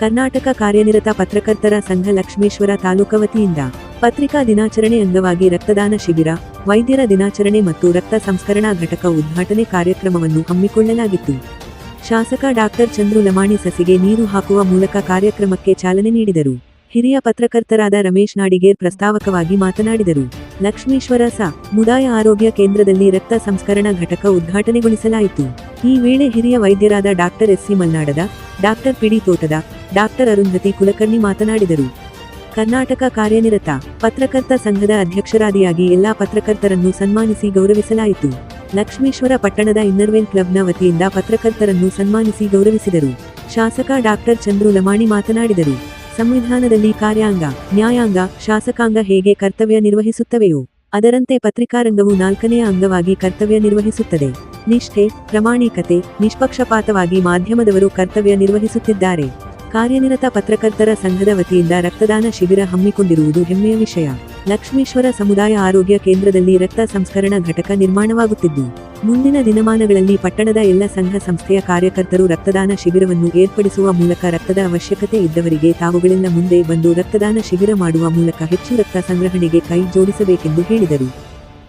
ಕರ್ನಾಟಕ ಕಾರ್ಯನಿರತ ಪತ್ರಕರ್ತರ ಸಂಘ ಲಕ್ಷ್ಮೇಶ್ವರ ತಾಲೂಕು ವತಿಯಿಂದ ಪತ್ರಿಕಾ ದಿನಾಚರಣೆ ಅಂಗವಾಗಿ ರಕ್ತದಾನ ಶಿಬಿರ, ವೈದ್ಯರ ದಿನಾಚರಣೆ ಮತ್ತು ರಕ್ತ ಸಂಸ್ಕರಣಾ ಘಟಕ ಉದ್ಘಾಟನೆ ಕಾರ್ಯಕ್ರಮವನ್ನು ಹಮ್ಮಿಕೊಳ್ಳಲಾಗಿತ್ತು. ಶಾಸಕ ಡಾಕ್ಟರ್ ಚಂದ್ರು ಲಮಾಣಿ ಸಸಿಗೆ ನೀರು ಹಾಕುವ ಮೂಲಕ ಕಾರ್ಯಕ್ರಮಕ್ಕೆ ಚಾಲನೆ ನೀಡಿದರು. ಹಿರಿಯ ಪತ್ರಕರ್ತರಾದ ರಮೇಶ್ ನಾಡಿಗೇರ್ ಪ್ರಸ್ತಾವಕವಾಗಿ ಮಾತನಾಡಿದರು. ಲಕ್ಷ್ಮೀಶ್ವರ ಸಾ. ಮುದಾಯ ಆರೋಗ್ಯ ಕೇಂದ್ರದಲ್ಲಿ ರಕ್ತ ಸಂಸ್ಕರಣಾ ಘಟಕ ಉದ್ಘಾಟನೆಗೊಳಿಸಲಾಯಿತು. ಈ ವೇಳೆ ಹಿರಿಯ ವೈದ್ಯರಾದ ಡಾಕ್ಟರ್ ಎಸ್ಸಿ ಮಲ್ನಾಡದ ಡಾಕ್ಟರ್ ಪಿಡಿ ತೋಟದ ಡಾಕ್ಟರ್ ಅರುಂಧತಿ ಕುಲಕರ್ಣಿ ಮಾತನಾಡಿದರು. ಕರ್ನಾಟಕ ಕಾರ್ಯನಿರತ ಪತ್ರಕರ್ತ ಸಂಘದ ಅಧ್ಯಕ್ಷರಾದಿಯಾಗಿ ಎಲ್ಲಾ ಪತ್ರಕರ್ತರನ್ನು ಸನ್ಮಾನಿಸಿ ಗೌರವಿಸಲಾಯಿತು. ಲಕ್ಷ್ಮೀಶ್ವರ ಪಟ್ಟಣದ ಇನ್ನರ್ವೆಲ್ ಕ್ಲಬ್ನ ವತಿಯಿಂದ ಪತ್ರಕರ್ತರನ್ನು ಸನ್ಮಾನಿಸಿ ಗೌರವಿಸಿದರು. ಶಾಸಕ ಡಾಕ್ಟರ್ ಚಂದ್ರು ಲಮಾಣಿ ಮಾತನಾಡಿದರು. ಸಂವಿಧಾನದಲ್ಲಿ ಕಾರ್ಯಾಂಗ, ನ್ಯಾಯಾಂಗ, ಶಾಸಕಾಂಗ ಹೇಗೆ ಕರ್ತವ್ಯ ನಿರ್ವಹಿಸುತ್ತವೆಯೋ, ಅದರಂತೆ ಪತ್ರಿಕಾರಂಗವು ನಾಲ್ಕನೆಯ ಅಂಗವಾಗಿ ಕರ್ತವ್ಯ ನಿರ್ವಹಿಸುತ್ತದೆ. ನಿಷ್ಠೆ, ಪ್ರಾಮಾಣಿಕತೆ, ನಿಷ್ಪಕ್ಷಪಾತವಾಗಿ ಮಾಧ್ಯಮದವರು ಕರ್ತವ್ಯ ನಿರ್ವಹಿಸುತ್ತಿದ್ದಾರೆ. ಕಾರ್ಯನಿರತ ಪತ್ರಕರ್ತರ ಸಂಘದ ವತಿಯಿಂದ ರಕ್ತದಾನ ಶಿಬಿರ ಹಮ್ಮಿಕೊಂಡಿರುವುದು ಹೆಮ್ಮೆಯ ವಿಷಯ. ಲಕ್ಷ್ಮೀಶ್ವರ ಸಮುದಾಯ ಆರೋಗ್ಯ ಕೇಂದ್ರದಲ್ಲಿ ರಕ್ತ ಸಂಸ್ಕರಣಾ ಘಟಕ ನಿರ್ಮಾಣವಾಗುತ್ತಿದ್ದು ಮುಂದಿನ ದಿನಮಾನಗಳಲ್ಲಿ ಪಟ್ಟಣದ ಎಲ್ಲ ಸಂಘ ಸಂಸ್ಥೆಯ ಕಾರ್ಯಕರ್ತರು ರಕ್ತದಾನ ಶಿಬಿರವನ್ನು ಏರ್ಪಡಿಸುವ ಮೂಲಕ ರಕ್ತದ ಅವಶ್ಯಕತೆ ಇದ್ದವರಿಗೆ ತಾವುಗಳಿಂದ ಮುಂದೆ ಬಂದು ರಕ್ತದಾನ ಶಿಬಿರ ಮಾಡುವ ಮೂಲಕ ಹೆಚ್ಚು ರಕ್ತ ಸಂಗ್ರಹಣೆಗೆ ಕೈ ಜೋಡಿಸಬೇಕೆಂದು ಹೇಳಿದರು.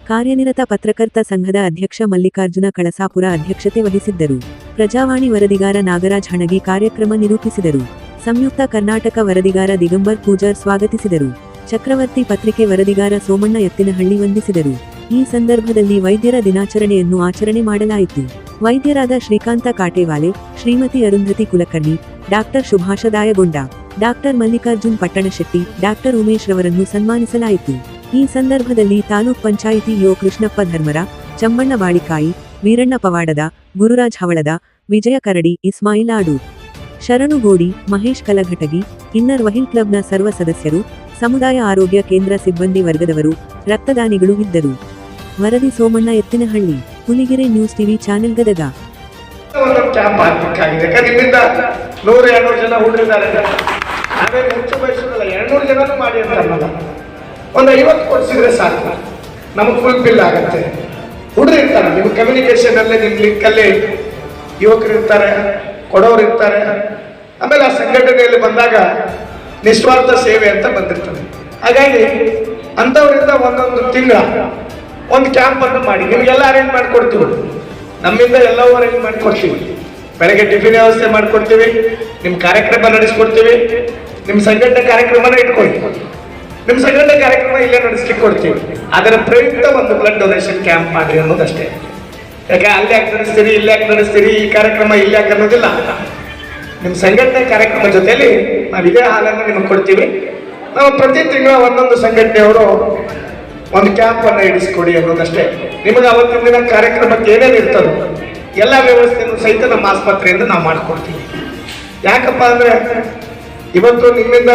ಕಾರ್ಯನಿರತ ಪತ್ರಕರ್ತ ಸಂಘದ ಅಧ್ಯಕ್ಷ ಮಲ್ಲಿಕಾರ್ಜುನ ಕಳಸಾಪುರ ಅಧ್ಯಕ್ಷತೆ ವಹಿಸಿದ್ದರು. ಪ್ರಜಾವಾಣಿ ವರದಿಗಾರ ನಾಗರಾಜ್ ಹಣಗಿ ಕಾರ್ಯಕ್ರಮ ನಿರೂಪಿಸಿದರು. ಸಂಯುಕ್ತ ಕರ್ನಾಟಕ ವರದಿಗಾರ ದಿಗಂಬರ್ ಪೂಜಾರ್ ಸ್ವಾಗತಿಸಿದರು. ಚಕ್ರವರ್ತಿ ಪತ್ರಿಕೆ ವರದಿಗಾರ ಸೋಮಣ್ಣ ಎತ್ತಿನಹಳ್ಳಿ ವಂದಿಸಿದರು. ಈ ಸಂದರ್ಭದಲ್ಲಿ ವೈದ್ಯರ ದಿನಾಚರಣೆಯನ್ನು ಆಚರಣೆ ಮಾಡಲಾಯಿತು. ವೈದ್ಯರಾದ Shrikant Katewale, Shrimati Arundhati Kulkarni, doctor Subhash Dayagond, doctor Mallikarjun Pattanshetti, doctor Umesh ರವರನ್ನು ಸನ್ಮಾನಿಸಲಾಯಿತು. ಈ ಸಂದರ್ಭದಲ್ಲಿ ತಾಲೂಕ್ ಪಂಚಾಯಿತಿ ಯೋ ಕೃಷ್ಣಪ್ಪ ಧರ್ಮರ, ಚಮ್ಮಣ್ಣ ಬಾಳಿಕಾಯಿ, ವೀರಣ್ಣ ಪವಾಡದ, ಗುರುರಾಜ್ ಹವಳದ, ವಿಜಯ ಕರಡಿ, ಇಸ್ಮಾಯಿಲ್ ಆಡು. ಶರಣುಗೋಡಿ, ಮಹೇಶ್ ಕಲಘಟಗಿ, ಇನ್ನರ್ ವಹಿಲ್ ಕ್ಲಬ್ನ ಸರ್ವ ಸದಸ್ಯರು, ಸಮುದಾಯ ಆರೋಗ್ಯ ಕೇಂದ್ರ ಸಿಬ್ಬಂದಿ ವರ್ಗದವರು, ರಕ್ತದಾನಿಗಳು ಇದ್ದರು. ವರದಿ Somanna Ettinahalli, Huligere news TV channel Gadag. Camp ಹಾಕ್ಬೇಕಾಗಿದೆ ಯಾಕಂದ್ರೆ ನಿಮ್ಮಿಂದ ನೂರು ಎರಡ್ನೂರು ಜನ ಹುಡುಗಿದ್ದಾರೆ ಆಮೇಲೆ ಹೆಚ್ಚು ಬಯಸೋದಿಲ್ಲ ಎರಡ್ನೂರು ಜನನು ಮಾಡಿ ಅಂತ ಒಂದು ಐವತ್ತು ಕೊಡಿಸಿದ್ರೆ ಸಾಕು. ನಮಗೆ ಫುಲ್ ಬಿಲ್ ಆಗುತ್ತೆ. ಹುಡುಗರು ಇರ್ತಾರೆ ನಿಮ್ಮ ಕಮ್ಯುನಿಕೇಶನ್ ಅಲ್ಲೇ ನಿಮ್ಮ ಲಿಂಕಲ್ಲಿ ಯುವಕರು ಇರ್ತಾರೆ, ಕೊಡೋರು ಇರ್ತಾರೆ. ಆಮೇಲೆ ಆ ಸಂಘಟನೆಯಲ್ಲಿ ಬಂದಾಗ ನಿಸ್ವಾರ್ಥ ಸೇವೆ ಅಂತ ಬಂದಿರ್ತದೆ. ಹಾಗಾಗಿ ಅಂಥವರಿಂದ ಒಂದೊಂದು ತಿಂಗಳ ಒಂದು ಕ್ಯಾಂಪ್ ಅನ್ನು ಮಾಡಿ ನಿಮಗೆಲ್ಲ ಅರೇಂಜ್ ಮಾಡಿಕೊಡ್ತೀವಿ. ನಮ್ಮಿಂದ ಎಲ್ಲವೂ ಅರೇಂಜ್ ಮಾಡಿಕೊಡ್ತೀವಿ. ಬೆಳಗ್ಗೆ ಟಿಫಿನ್ ವ್ಯವಸ್ಥೆ ಮಾಡಿಕೊಡ್ತೀವಿ ನಿಮ್ಮ ಕಾರ್ಯಕ್ರಮ ನಡೆಸ್ಕೊಡ್ತೀವಿ ನಿಮ್ಮ ಸಂಘಟನೆ ಕಾರ್ಯಕ್ರಮನ ಇಟ್ಕೊಳ್ತೀವಿ ನಿಮ್ಮ ಸಂಘಟನೆ ಕಾರ್ಯಕ್ರಮ ಇಲ್ಲೇ ನಡೆಸ್ಲಿಕ್ಕೆ ಕೊಡ್ತೀವಿ ಅದರ ಪ್ರಯುಕ್ತ ಒಂದು ಬ್ಲಡ್ ಡೊನೇಷನ್ ಕ್ಯಾಂಪ್ ಮಾಡಿ ಅನ್ನೋದಷ್ಟೇ. ಯಾಕೆ, ಅಲ್ಲಿ ಯಾಕೆ ನಡೆಸ್ತೀರಿ, ಇಲ್ಲಿ ಯಾಕೆ ನಡೆಸ್ತೀರಿ, ಈ ಕಾರ್ಯಕ್ರಮ ಇಲ್ಲಿ ಯಾಕೆ ಅನ್ನೋದಿಲ್ಲ. ನಿಮ್ಮ ಸಂಘಟನೆ ಕಾರ್ಯಕ್ರಮ ಜೊತೆಯಲ್ಲಿ ನಾವು ಇದೇ ಹಾಲನ್ನು ನಿಮಗೆ ಕೊಡ್ತೀವಿ. ನಾವು ಪ್ರತಿ ತಿಂಗಳ ಒಂದೊಂದು ಸಂಘಟನೆಯವರು ಒಂದು ಕ್ಯಾಂಪ್ ಅನ್ನು ಇಡಿಸ್ಕೊಡಿ ಅನ್ನೋದಷ್ಟೇ. ನಿಮಗೆ ಅವತ್ತಿನ ದಿನ ಕಾರ್ಯಕ್ರಮಕ್ಕೆ ಏನೇನು ಇರ್ತದೋ ಎಲ್ಲ ವ್ಯವಸ್ಥೆಯನ್ನು ಸಹಿತ ನಮ್ಮ ಆಸ್ಪತ್ರೆಯಿಂದ ನಾವು ಮಾಡಿಕೊಡ್ತೀವಿ. ಯಾಕಪ್ಪ ಅಂದ್ರೆ ಇವತ್ತು ನಿಮ್ಮಿಂದ